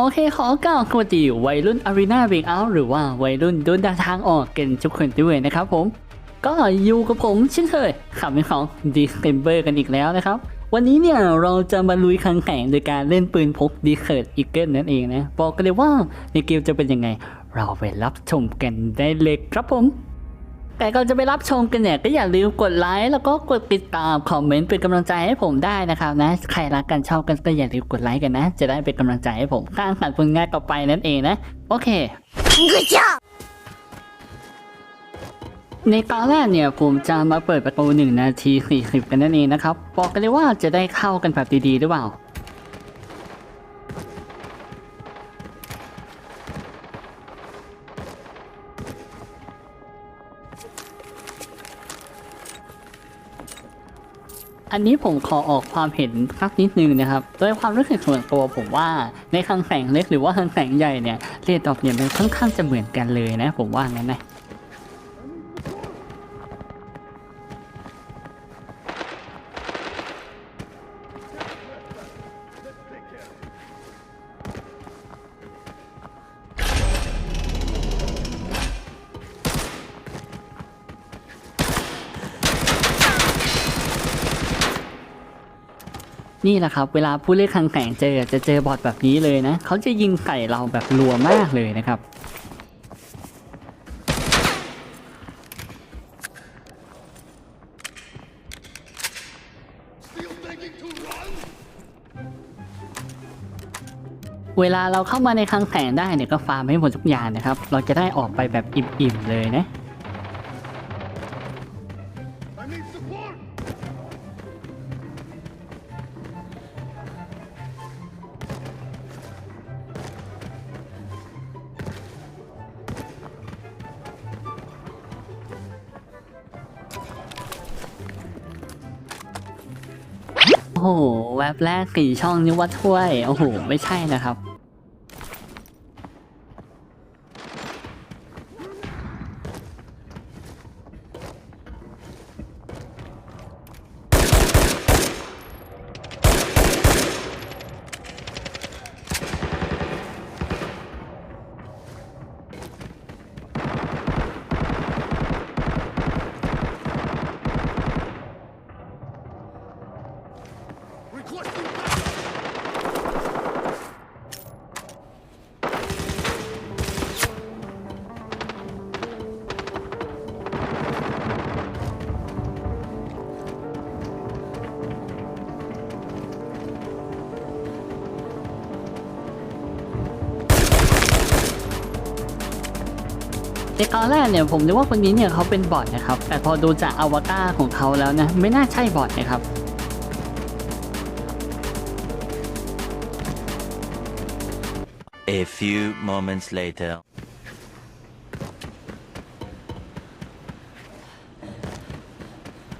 โอเคขอกล่าวสวัสดีวัยรุ่นอารีนาเบรกเอาหรือว่าวัยรุ่นโดนดาทางออกกันทุกคนด้วยนะครับผม ก็อยู่กับผมเช่นเคยขับเป็นของดีเ e มเบอร์กันอีกแล้วนะครับ วันนี้เนี่ยเราจะมาลุยคังแข่งโดยการเล่นปืนพกดีเคิร์ดอีเกิลนั่นเองนะ บอกกันเลยว่าในเกมจะเป็นยังไง เราไปรับชมกันได้เลยครับผม แต่ก่อนจะไปรับชมกันเนี่ยก็อย่าลืมกดไลค์แล้วก็กดติดตามคอมเมนต์เป็นกำลังใจให้ผมได้นะครับนะ ใครรักกันชอบกันก็อย่าลืมกดไลค์กันนะ จะได้เป็นกำลังใจให้ผมสร้างสรรค์ผลงานต่อไปนั่นเองนะ โอเค ในตอนแรกเนี่ยผมจะมาเปิดประตูหนึ่งนาทีสี่สิบกันนั่นเองนะครับบอกกันเลยว่าจะได้เข้ากันแบบดีๆหรือเปล่า อันนี้ผมขอออกความเห็นสักนิดนึงนะครับ โดยความรู้สึกส่วนตัวผมว่าในคังแสงเล็กหรือว่าคังแสงใหญ่เนี่ยเรทดอกเนี่ยมันค่อนข้างจะเหมือนกันเลยนะผมว่างั้นนะ นี่แหละครับ เวลาผู้เล่นคังแข่งเจอจะเจอบอทแบบนี้เลยนะ เขาจะยิงใส่เราแบบรัวมากเลยนะครับเวลาเราเข้ามาในคลังแสงได้เนี่ยก็ฟาร์มให้หมดทุกอย่างนะครับ เราจะได้ออกไปแบบอิ่มๆเลยนะ โอ้โห แวบแรกสี่ช่องนึกว่าถ้วย โอ้โห ไม่ใช่นะครับ ในตอนแรกเนี่ยผมนึกว่าคนนี้เนี่ยเขาเป็นบอทนะครับ แต่พอดูจากอวตารของเขาแล้วนะไม่น่าใช่บอทนะครับ A few moments later.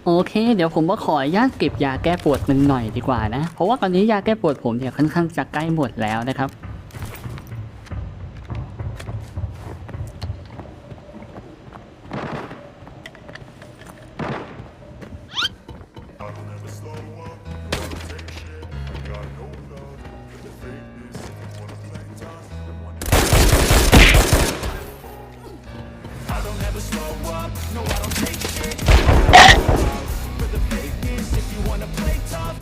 โอเค เดี๋ยวผมก็ขออนุญาตเก็บยาแก้ปวดมันหน่อยดีกว่านะ เพราะว่าตอนนี้ยาแก้ปวดผมเนี่ยค่อนข้างจะใกล้หมดแล้วนะครับ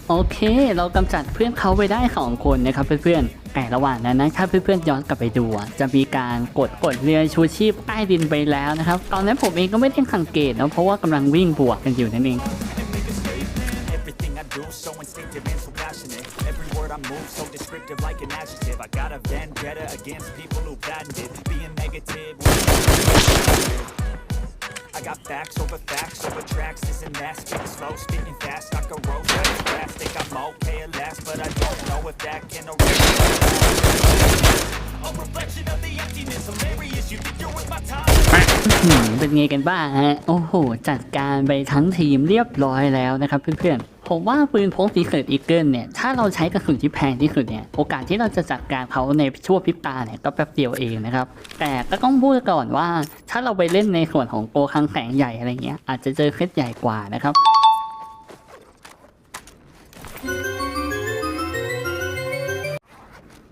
โอเค เรากำจัดเพื่อนเขาไปได้สองคนนะครับเพื่อนๆแต่ระหว่างนั้นนะถ้าเพื่อนๆย้อนกลับไปดูจะมีการกดกดเรือชูชีพใต้ดินไปแล้วนะครับ ตอนนั้นผมเองก็ไม่ได้สังเกตนะเพราะว่ากำลังวิ่งบวกกันอยู่นั่นเอง move so descriptive like an adjective. I got a vendetta against people who patented being negative. I got facts over facts over tracks. This and that, spitting slow, spitting fast. I can roll really fast. Think I'm okay at last, but I don't know if that can erase. A reflection of the emptiness, hilarious. You think you're worth my time? เป็นไงกันบ้างฮะ โอ้โห จัดการไปทั้งทีมเรียบร้อยแล้วนะครับเพื่อนๆ ผมว่าปืนพกสีเกิดอีเกิลเนี่ย ถ้าเราใช้กระสุนที่แพงที่สุดเนี่ย โอกาสที่เราจะจัดการเขาในชั่วพริบตาเนี่ย ก็แป๊บเดียวเองนะครับ แต่ก็ต้องพูดก่อนว่า ถ้าเราไปเล่นในส่วนของโกคังแสงใหญ่อะไรเงี้ย อาจจะเจอเคล็ดใหญ่กว่านะครับ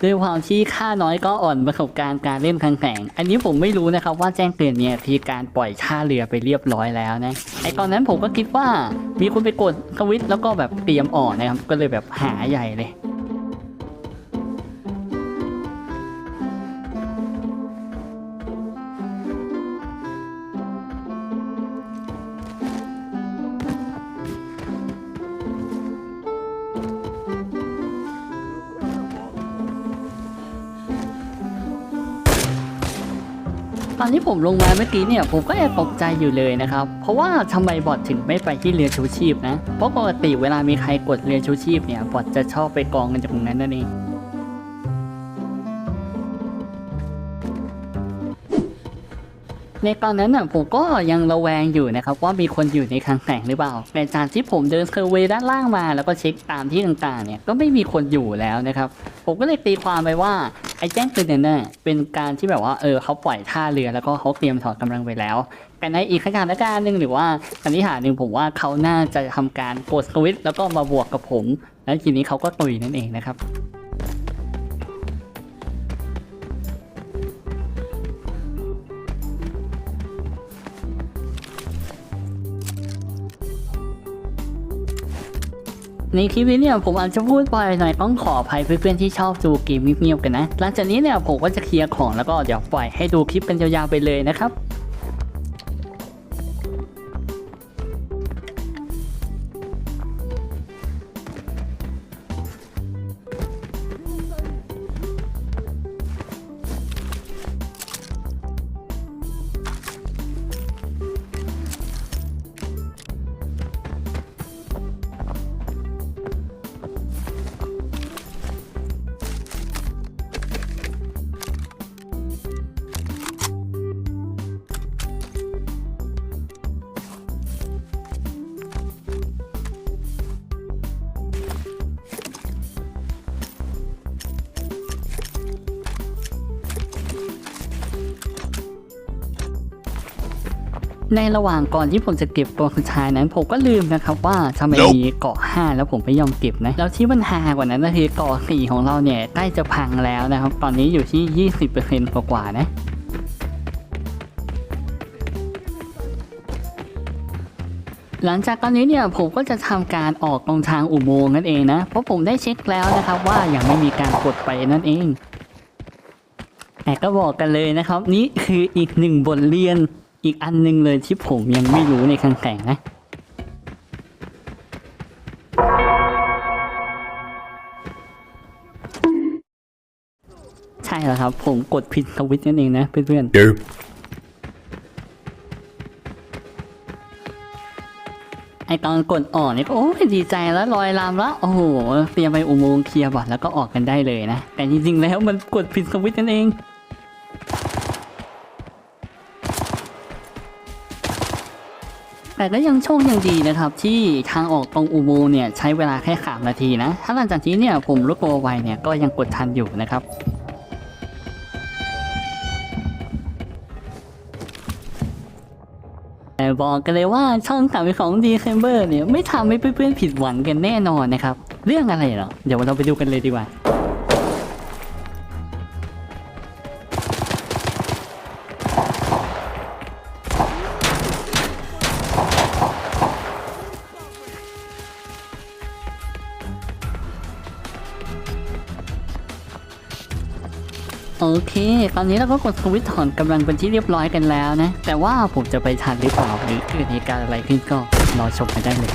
ด้วยความที่ค่าน้อยก็อ่อนประสบการณ์การเล่นครั้งแข่งอันนี้ผมไม่รู้นะครับว่าแจ้งเตือนเนี่ยคือการปล่อยค่าเรือไปเรียบร้อยแล้วนะไอตอนนั้นผมก็คิดว่ามีคนไปกดสวิตแล้วก็แบบเตรียมออกนะครับก็เลยแบบหาใหญ่เลย อนที่ผมลงมาเมื่อกี้เนี่ยผมก็แอบตกใจอยู่เลยนะครับ เพราะว่าทำไมบอทถึงไม่ไปที่เรือชูชีพนะ เพราะปกติเวลามีใครกดเรือชูชีพเนี่ยบอทจะชอบไปกองกันจากตรงนั้นนั่นเองในตอนนั้นน่ะผมก็ยังระแวงอยู่นะครับว่ามีคนอยู่ในคลังแสงหรือเปล่าแต่จากที่ผมเดินเซอร์เวย์ด้านล่างมาแล้วก็เช็คตามที่ต่างๆเนี่ยก็ไม่มีคนอยู่แล้วนะครับ ผมก็เลยตีความไปว่า อ้แจ้งเตือนเนี่ยเป็นการที่แบบว่าเออเขาปล่อยท่าเรือแล้วก็เขาเตรียมถอดกำลังไปแล้วแต่ในอีกสถานการณ์หนึ่งหรือว่าสันนิษฐานหนึ่งผมว่าเขาน่าจะทำการกดสวิตช์แล้วก็มาบวกกับผม แล้วทีนี้เขาก็ตุยนั่นเองนะครับ ในคลิปนี้เนี่ยผมอาจจะพูดไปหน่อยต้องขออภัยเพื่อนๆที่ชอบดูเกมเงียบๆกันนะ หลังจากนี้เนี่ยผมก็จะเคลียร์ของแล้วก็เดี๋ยวปล่อยให้ดูคลิปกันยาวๆไปเลยนะครับ ในระหว่างก่อนที่ผมจะเก็บตัวสุดท้ายนั้น ผมก็ลืมนะครับว่าทำไมมีเกาะ 5 แล้วผมไม่ยอมเก็บนะ แล้วที่มันฮากว่านั้นก็คือเกาะ 4 ของเราเนี่ยใกล้จะพังแล้วนะครับ ตอนนี้อยู่ที่ 20%กว่าๆนะหลังจากตอนนี้เนี่ยผมก็จะทำการออกตรงทางอุโมงค์นั่นเองนะ เพราะผมได้เช็คแล้วนะครับว่ายังไม่มีการกดไปนั่นเองแต่ก็บอกกันเลยนะครับ นี่คืออีกหนึ่งบทเรียน อีกอันหนึงเลยที่ผมยังไม่รู้ในครั้งแข่งนะใช่แล้วครับ ผมกดผิดสวิตช์นั่นเองนะเพื่อนๆ Nope. ไอตอนกดออกเนี่ยก็โอ้ยดีใจแล้วลอยลำแล้วโอ้โหเตรียมไปอุโมงค์เคลียร์บัตรแล้วก็ออกกันได้เลยนะ แต่จริงๆแล้วมันกดผิดสวิตช์นั่นเอง แต่ก็ยังโชคยังดีนะครับ ที่ทางออกตรงอุโมงค์เนี่ยใช้เวลาแค่สามนาทีนะ ถ้าหลังจากนี้เนี่ยผมรู้ตัวไวเนี่ยก็ยังกดทันอยู่นะครับแต่บอกกันเลยว่าช่องสามของ d ีเคมเบอร์เนี่ยไม่ทำให้เพื่อนๆผิดหวังกันแน่นอนนะครับ เรื่องอะไรเหรอ เดี๋ยวเราไปดูกันเลยดีกว่า โอเค ตอนนี้เราก็กดสวิตช์ถอนกำลังเป็นที่เรียบร้อยกันแล้วนะ แต่ว่าผมจะไปทันหรือเปล่าหรือเกิดเหตุการณ์อะไรขึ้นก็รอชมกันได้เลย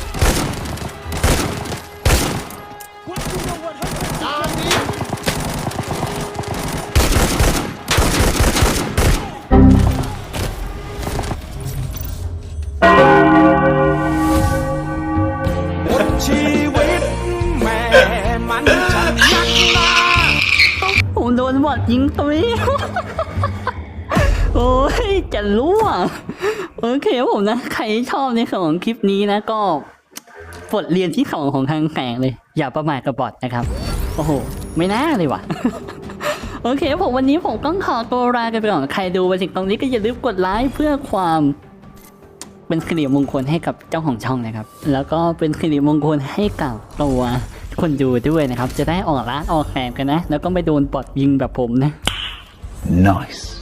บอดยิงตุยโอ้ยจะรู้อะโอเคครับผมนะ ใครชอบในส่วนของคลิปนี้นะก็บทเรียนที่สองของทางแสงเลย อย่าประมาทกับบอทนะครับ โอ้โห ไม่น่าเลยว่ะโอเคผมวันนี้ผมต้องขอตัวลากันไปก่อนใครดูมาถึงตรงนี้ก็อย่าลืมกดไลค์เพื่อความเป็นสิริมงคลให้กับเจ้าของช่องนะครับ แล้วก็เป็นสิริมงคลให้กับตัว คนดูด้วยนะครับ จะได้ออกร้านออกแหมกันนะ แล้วก็ไม่โดนปอดยิงแบบผมนะ Nice.